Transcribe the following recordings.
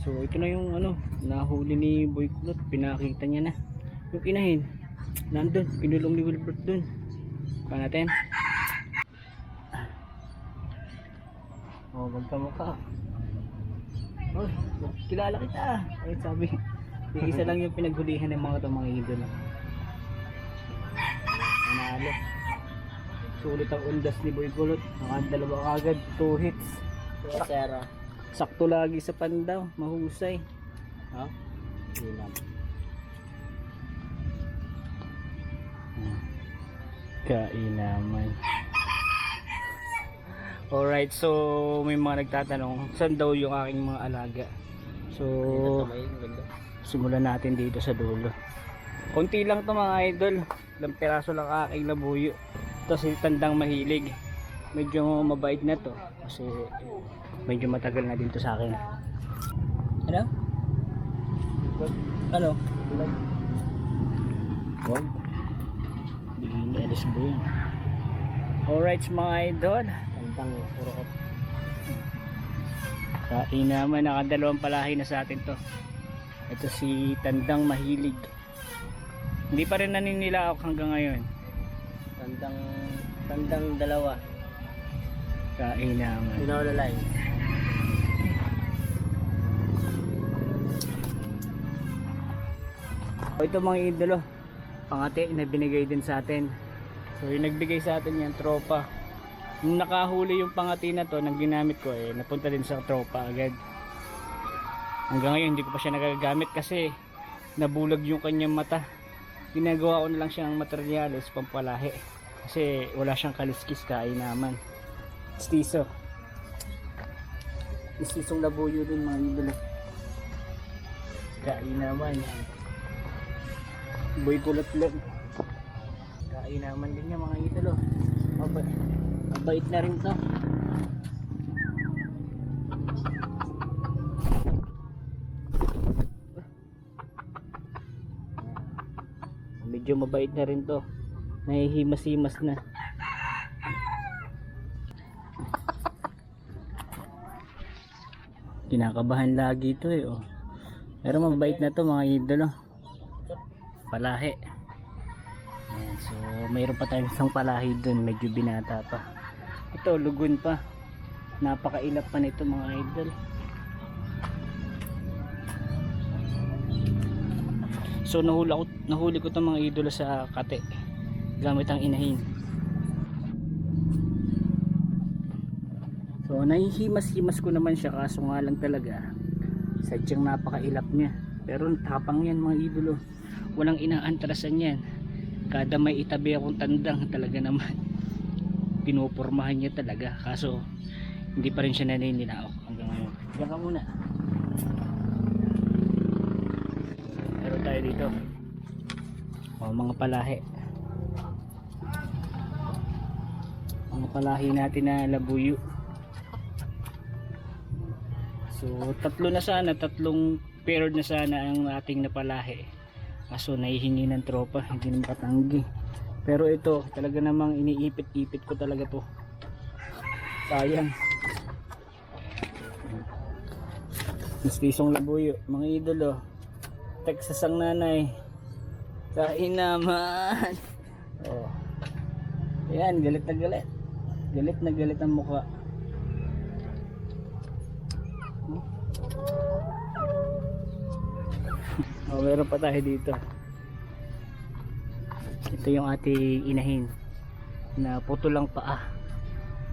So ito na yung ano, nahuli ni Boy Kulot, pinakita niya na. Yung kinahin, nandun, pinulong ni Wilbert dun. Pa natin. Oh, magkamukha. Oh, kilala kita. Ay, sabi. Yung isa lang yung pinaghulihan ng mga mga idol. Nanalo. Sulit ang undas ni Boy Kulot. Mga dalawa kagad, 2 hits. Sero. Sakto lagi sa pandaw, mahusay. Ha? Ilan. Kainaman. Alright, so may mga nagtatanong, saan daw yung aking mga alaga? So, simulan natin dito sa dulo. Konti lang to mga idol. Ilang piraso lang aking labuyo. Si Tandang Mahilig. Medyo mabait na to. Kasi medyo matagal na dito sa akin. Ano? Ano? Wag. Bigyan ni Alice Boy. Alright mga idol. Tantang puro ko. Kain naman, nakadalawang palahi na sa atin to. Ito si Tandang Mahilig. Hindi pa rin naninilaok hanggang ngayon. Tantang, tantang dalawa. Kain naman. Pinola line. O ito mga idolo, pangati na binigay din sa atin. So yung nagbigay sa atin yan, tropa. Nung nakahuli yung pangati na to, nang ginamit ko eh, napunta din sa tropa agad. Hanggang ngayon hindi ko pa siya nagagamit kasi nabulag yung kanyang mata. Ginagawa ko na lang siyang materyales pampalahi. Kasi wala siyang kaliskis kain naman. Stiso. Istisong labuyo din mga idolo. Kain naman. Boy kulot lang. Kain naman din niya mga idolo. Mabait. Mabait na rin to. Medyo mabait na rin to. Nahihimas-himas na. Kinakabahan lagi to eh oh. Pero mabait na to mga idolo. Palahi. Ayan, so mayroon pa tayong isang palahi dun. Medyo binata pa. Ito lugon pa. Napakailap pa nito mga idol. So nahuli ko, nahuli ko itong mga idolo sa kate gamit ang inahin so nahihimas-himas ko naman siya kaso nga lang talaga sadyang napakailap niya. Pero tapang yan mga idolo. Walang inaantrasan yan kada may itabi akong tandang talaga naman. Pinupormahan niya talaga. Kaso hindi pa rin siya nanininaok hanggang ngayon. Diyan ka muna. Meron tayo dito. O, mga palahi mga palahi natin na labuyo so tatlo na sana tatlong paired na sana ang ating napalahi kaso nahihingi ng tropa hindi naman katanggi. Pero ito talaga namang iniipit-ipit ko talaga to. Sayang. Mistisong labuyo. Mga idolo Texas ang nanay. Kain naman. Oh. yan galit na galit. Galit na galit ang mukha Oh, meron pa tayo dito. Ito yung ating inahin na puto lang paa.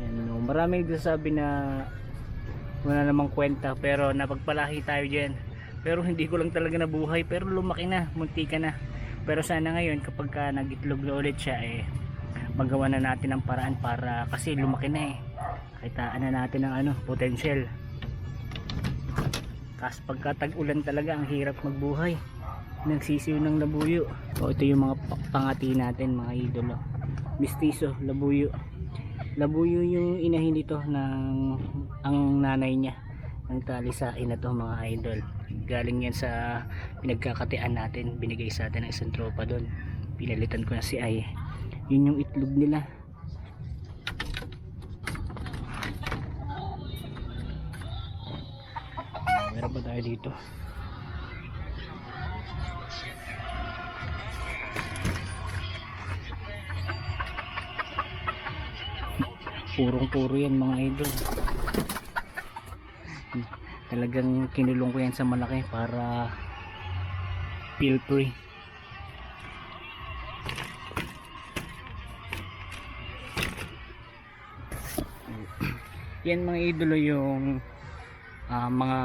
Yan, no. Maraming sabi na wala namang kwenta pero napagpalahi tayo diyan. Pero hindi ko lang talaga nabuhay pero lumaki na, munti ka na. Pero sana ngayon kapag ka nagitlog na ulit siya eh magawa na natin ang paraan para kasi lumaki na eh. Kitaan na natin ang ano, potential. Tapos pagka tag-ulan talaga ang hirap magbuhay. Nagsisiw ng labuyo. O ito yung mga pa- pangati natin mga idolo. Mistiso, labuyo. Labuyo yung inahin dito ng ang nanay niya. Ang talisain na to mga idol. Galing yan sa pinagkakatian natin. Binigay sa atin ng isang tropa doon. Pinalitan ko na si Ay. Yun yung itlog nila. Meron pa tayo dito. Purong puro yan mga idol. Talagang kinulong ko yan sa malaki para feel free. yan mga idolo yung ah, mga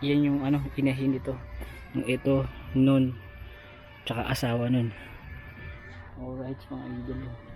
yan yung ano inahin nito. Yung ito nun. Tsaka asawa nun. Alright mga idolo